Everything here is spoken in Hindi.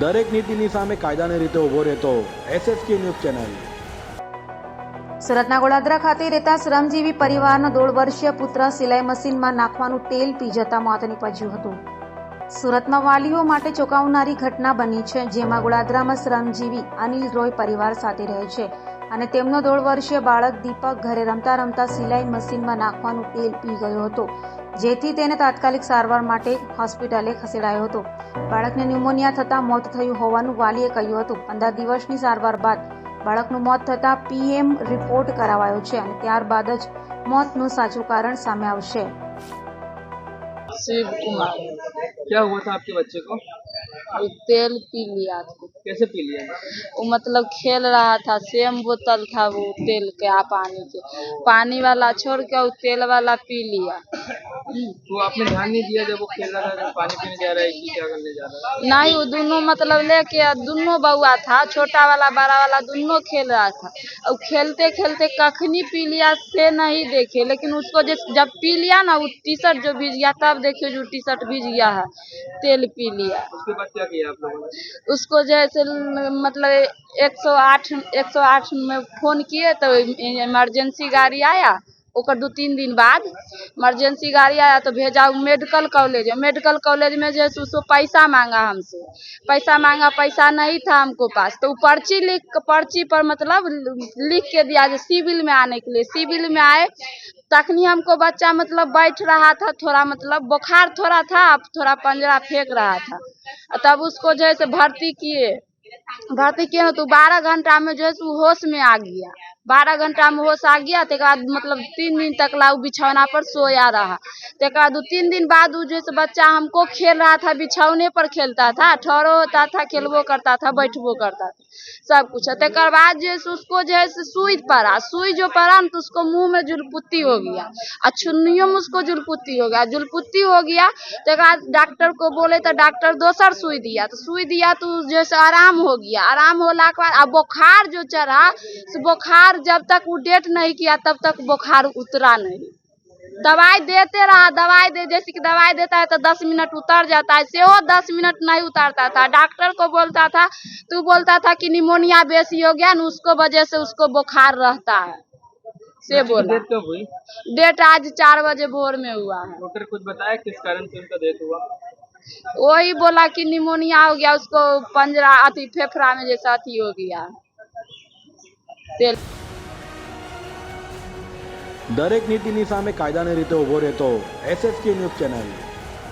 દરેક નીતિની સામે કાયદાની રીતે ઊભો રહેતો એસએસકે ન્યૂઝ ચેનલ. સુરતના ગોળાદરા ખાતે રહેતા શ્રમજીવી પરિવારનો દોઢ વર્ષીય પુત્ર સિલાઈ મશીનમાં નાખવાનું તેલ પી જતા મોત નીપજ્યું હતું. સુરતમાં વાલીઓ માટે ચોંકાવનારી ઘટના બની છે, જેમાં ગોળાદરામાં શ્રમજીવી અનિલ રોય પરિવાર સાથે રહે છે અને તેમનો દોઢ વર્ષીય બાળક દીપક ઘરે રમતા રમતા સિલાઈ મશીનમાં નાખવાનું તેલ પી ગયો હતો. જેથી તેને તાત્કાલિક સારવાર માટે હોસ્પિટલે ખસેડાયો હતો બાળકને ન્યુમોનિયા થતાં મોત થયું હોવાનું વાલીએ કહ્યું હતું પંદર દિવસની સારવાર બાદ બાળકનું મોત થતાં પીએમ રિપોર્ટ કરાવાયો છે અને ત્યારબાદ જ મોતનું સાચું કારણ સામે આવશે शिव कुमार क्या हुआ था आपके बच्चे को वो तेल पी लिया था कैसे पी लिया वो मतलब खेल रहा था सेम बोतल था वो तेल का पानी के पानी वाला छोड़ के वो तेल वाला पी लिया तो आपने ध्यान नहीं दिया जब वो खेल रहा था पानी पीने जा रहा है कि क्या करने जा रहा है? नहीं वो दोनों मतलब लेके दोनों बउआ था छोटा वाला बड़ा वाला दोनों खेल रहा था। और खेलते खेलते कखनी पी लिया से नहीं देखे। लेकिन उसको जब पी लिया ना वो टी शर्ट जो भीज गया तब देखियो जो टी शर्ट भीज गया है तेल पी लिया। उसके बाद क्या किया आप लोगों ने? उसको जैसे मतलब एक सौ आठ एक सौ आठ में फ़ोन किए तो इमरजेंसी गाड़ी आया ओकर दो तीन दिन बाद इमरजेंसी गाड़ी आया तो भेजा मेडिकल कॉलेज मेडिकल कॉलेज में जैसे उसको पैसा मांगा हमसे। पैसा मांगा, पैसा नहीं था हमको पास। तो पर्ची लिख, पर्ची पर मतलब लिख के दिया जो सिविल में आने के लिए। सिविल में आए, तखनी हमको बच्चा मतलब बैठ रहा था, थोड़ा मतलब बुखार थोड़ा था, अब थोड़ा पंजरा फेंक रहा था। तब उसको जैसे भर्ती किए भर्ती किए तो बारह घंटा में जो है सो होश में आ गया। बारह घंटा में होश आ गया तो बाद मतलब तीन दिन तक ला बिछौना पर सोया रहा। तो बाद तीन दिन बाद उ जैसे बच्चा हमको खेल रहा था, बिछौने पर खेलता था ठहरो होता था, खेलबो करता था, बैठबो करता था, सब कुछ। तक बाद जो है उसको जो है सुई पड़ा। सुई जो पड़ा तो उसको मुँह में जुलपुत्ती हो गया। और छुन्नियों में उसको जुलपुत्ती हो गया। जुलपुत्ती हो गया तो बाद डॉक्टर को बोले तो डॉक्टर दोसर सुई दिया। तो सुई दिया तो जैसे आराम हो गया। आराम होला के बाद अब बुखार जो चढ़ा तो बुखार जब तक वो डेट नहीं किया तब तक बुखार उतरा नहीं। दवाई देते रहा दवाई दे जैसे कि दवाई देता है तो दस मिनट उतर जाता है। से वो दस मिनट नहीं उतारता था। डॉक्टर को बोलता था तो बोलता था कि निमोनिया बेसी हो गया न उसको वजह से उसको बुखार रहता है। से बोला। डेथ कब हुई? डेट आज चार बजे भोर में हुआ है। डॉक्टर कुछ बताया किस कारण से उनका डेथ हुआ? वही बोला कि निमोनिया हो गया उसको पंजरा अति फेफड़ा में जैसा अति हो गया तेल દરેક નીતિની સામે કાયદાની રીતે ઊભો રહેતો એસએસકે ન્યૂઝ ચેનલ